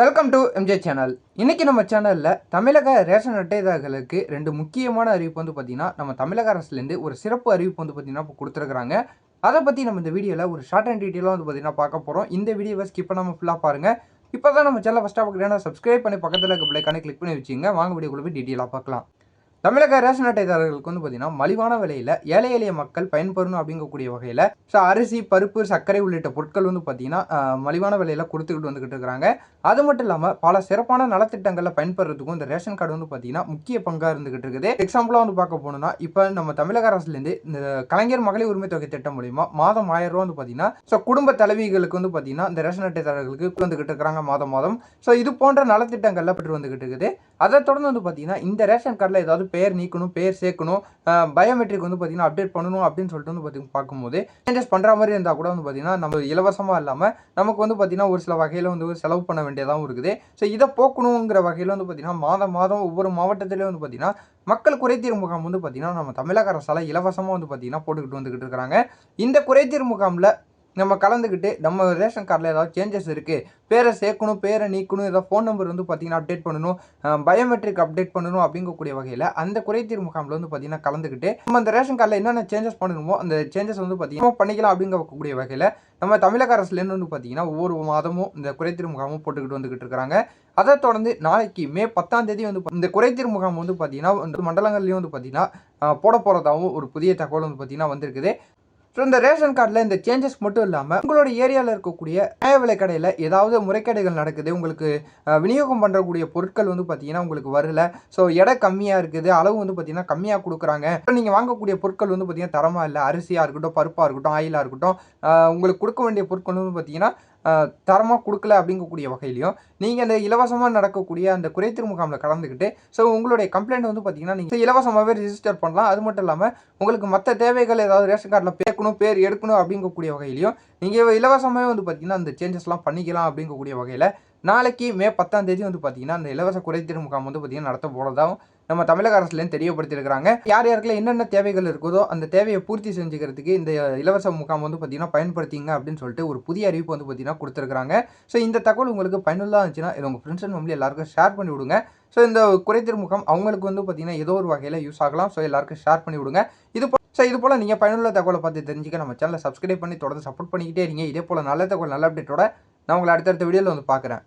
Welcome to MJ channel இன்னைக்கு நம்ம சேனலில் தமிழக ரேஷன் அட்டைதாரர்களுக்கு ரெண்டு முக்கியமான அறிவிப்பு வந்து பார்த்தீங்கன்னா நம்ம தமிழக அரசுலேருந்து ஒரு சிறப்பு அறிவிப்பு வந்து பார்த்தீங்கன்னா இப்போ கொடுத்துருக்குறாங்க. அதை பற்றி நம்ம இந்த வீடியோவில் ஒரு ஷார்ட் அண்ட் டீட்டெயிலாக வந்து பார்த்தீங்கன்னா பார்க்க போகிறோம் இந்த வீடியோவை ஸ்கிப் பண்ணாமல் ஃபுல்லாக பாருங்கள் இப்போ தான் நம்ம சேனல் ஃபஸ்ட்டாக பார்க்குறேன்னா சப்ஸ்கிரைப் பண்ணி பக்கத்தில் இருக்க பிள்ளைக்கான கிளிக் பண்ணி வச்சுங்க வாங்க வீடியோக்குள்ள போய் டீட்டெயிலாக பார்க்கலாம். தமிழக ரேஷன் அட்டைதாரர்களுக்கு வந்து பார்த்தீங்கன்னா மலிவான விலையில் ஏழை எளிய மக்கள் பயன்பெறணும் அப்படிங்கக்கூடிய வகையில் ஸோ அரிசி பருப்பு சர்க்கரை உள்ளிட்ட பொருட்கள் வந்து பார்த்தீங்கன்னா மலிவான விலையில் கொடுத்துக்கிட்டு வந்துக்கிட்டு இருக்கிறாங்க அது மட்டும் இல்லாமல் பல சிறப்பான நலத்திட்டங்களில் பயன்பெறதுக்கும் இந்த ரேஷன் கார்டு வந்து பார்த்தீங்கன்னா முக்கிய பங்காக இருந்துகிட்டு இருக்குது. எக்ஸாம்பிளாக வந்து பார்க்க போனோம்னா இப்போ நம்ம தமிழக அரசுலேருந்து இந்த கலைஞர் மகளிர் உரிமை தொகை திட்டம் மூலிமா மாதம் ஆயிரம் ரூபா வந்து பார்த்தீங்கன்னா ஸோ குடும்ப தலைவிகளுக்கு வந்து பார்த்தீங்கன்னா இந்த ரேஷன் அட்டைதாரர்களுக்கு வந்துக்கிட்டு இருக்கிறாங்க மாதம் மாதம். ஸோ இது போன்ற நலத்திட்டங்கள்லாம் பெற்று வந்துகிட்டு இருக்குது. அதை தொடர்ந்து வந்து பார்த்தீங்கன்னா இந்த ரேஷன் கார்டில் ஏதாவது பெயர் நீக்கணும் பெயர் சேர்க்கணும். பயோமெட்ரிக் வந்து பார்த்தீங்கன்னா அப்டேட் பண்ணணும் அப்படின்னு சொல்லிட்டு வந்து பார்த்தீங்கன்னா பார்க்கும்போது சேஞ்சஸ் பண்ணுற மாதிரி இருந்தால் கூட வந்து பார்த்தீங்கன்னா நம்ம இலவசமாக இல்லாமல் நமக்கு வந்து பார்த்தீங்கன்னா ஒரு சில வகையில் வந்து செலவு பண்ண வேண்டியதாகவும் இருக்குது. ஸோ இதை போக்கணுங்கிற வகையில் வந்து பார்த்தீங்கன்னா மாதம் மாதம் ஒவ்வொரு மாவட்டத்திலையும் வந்து பார்த்தீங்கன்னா மக்கள் குறைதீர் முகாம் வந்து பார்த்தீங்கன்னா நம்ம தமிழக அரசால் இலவசமாக வந்து பார்த்தீங்கன்னா போட்டுக்கிட்டு வந்துக்கிட்டு இருக்கிறாங்க இந்த குறைதீர் முகாமில் நம்ம கலந்துக்கிட்டு நம்ம ரேஷன் கார்டில் ஏதாவது சேஞ்சஸ் இருக்குது பேரை சேர்க்கணும் பேரை நீக்கணும் ஏதாவது ஃபோன் நம்பர் வந்து பார்த்தீங்கன்னா அப்டேட் பண்ணணும் பயோமெட்ரிக் அப்டேட் பண்ணணும் அப்படிங்கக்கூடிய வகையில் அந்த குறைதீர் முகாமில் வந்து பார்த்தீங்கன்னா கலந்துக்கிட்டு நம்ம அந்த ரேஷன் கார்டில் என்னென்ன சேஞ்சஸ் பண்ணணுமோ அந்த சேஞ்சஸ் வந்து பார்த்தீங்கன்னா பண்ணிக்கலாம் அப்படிங்கக்கூடிய வகையில் நம்ம தமிழக அரசுலேருந்து வந்து பார்த்தீங்கன்னா ஒவ்வொரு மாதமும் இந்த குறைதீர் முகாமும் போட்டுக்கிட்டு வந்துக்கிட்டு இருக்கிறாங்க அதை தொடர்ந்து நாளைக்கு மே பத்தாம் தேதி வந்து இந்த குறைதீர் முகாம் வந்து பார்த்தீங்கன்னா இந்த மண்டலங்கள்லேயும் வந்து பார்த்தீங்கன்னா போட போகிறதாகவும் ஒரு புதிய தகவல் வந்து பார்த்தீங்கன்னா வந்திருக்குது. ஸோ இந்த ரேஷன் கார்டில் இந்த சேஞ்சஸ் மட்டும் இல்லாமல் உங்களோட ஏரியாவில் இருக்கக்கூடிய நியாய விலை கடையில் ஏதாவது முறைகேடுகள் நடக்குது உங்களுக்கு விநியோகம் பண்ணுறக்கூடிய பொருட்கள் வந்து பார்த்தீங்கன்னா உங்களுக்கு வரல. ஸோ எடை கம்மியாக இருக்குது அளவு வந்து பார்த்தீங்கன்னா கம்மியாக கொடுக்குறாங்க. ஸோ நீங்கள் வாங்கக்கூடிய பொருட்கள் வந்து பார்த்தீங்கன்னா தரமாக இல்லை. அரிசியாக இருக்கட்டும் பருப்பாக இருக்கட்டும் ஆயிலாக இருக்கட்டும் உங்களுக்கு கொடுக்க வேண்டிய பொருட்கள் வந்து பார்த்தீங்கன்னா தரமாக கொடுக்கல அப்படிங்கக்கூடிய வகையிலையும் நீங்கள் அந்த இலவசமாக நடக்கக்கூடிய அந்த குறைத்தீர் முகாமில் கலந்துக்கிட்டு ஸோ உங்களுடைய கம்ப்ளைண்ட் வந்து பார்த்தீங்கன்னா நீங்கள் இலவசமாகவே ரிஜிஸ்டர் பண்ணலாம். அது மட்டும் இல்லாமல் உங்களுக்கு மற்ற தேவைகள் ஏதாவது ரேஷன் கார்டில் பேக்கணும் பேர் எடுக்கணும் அப்படிங்கக்கூடிய வகையிலையும் நீங்கள் இலவசமாகவே வந்து பார்த்தீங்கன்னா அந்த சேஞ்சஸ்லாம் பண்ணிக்கலாம் அப்படிங்கக்கூடிய வகையில் நாளைக்கு மே பத்தாம் தேதி வந்து பார்த்தீங்கன்னா அந்த இலவச குறைதீர் முகாம் வந்து பார்த்தீங்கன்னா நடத்த போகிறதாவும் நம்ம தமிழக அரசுலேருந்து தெரியப்படுத்தியிருக்கிறாங்க யார் யாருக்குள்ள என்னென்ன தேவைகள் இருக்குதோ அந்த தேவையை பூர்த்தி செஞ்சுக்கிறதுக்கு இந்த இலவச முகாம் வந்து பார்த்தீங்கன்னா பயன்படுத்திங்க அப்படின்னு சொல்லிட்டு ஒரு புதிய அறிவிப்பு வந்து பார்த்தீங்கன்னா கொடுத்துருக்காங்க ஸோ இந்த தகவல் உங்களுக்கு பயனுள்ளதாக இருந்துச்சுன்னா இது உங்கள் ஃப்ரெண்ட்ஸ் அண்ட் ஃபேமிலி எல்லாருக்கும் ஷேர் பண்ணி விடுங்க. ஸோ இந்த குறைதீர் முகாம் அவங்களுக்கு வந்து பார்த்தீங்கன்னா ஏதோ ஒரு வகையில் யூஸ் ஆகலாம். ஸோ எல்லாருக்கும் ஷேர் பண்ணி விடுங்க. இது ஸோ இது போல் நீங்கள் பயனுள்ள தகவலை பார்த்து தெரிஞ்சுக்க நம்ம சேனலை சப்ஸ்கிரைப் பண்ணி தொடர்ந்து சப்போர்ட் பண்ணிக்கிட்டே இருங்க. இதே போல் நல்ல தகவல் நல்ல அப்டேட்டோட நான் உங்களை அடுத்தடுத்த வீடியோவில் வந்து பார்க்குறேன்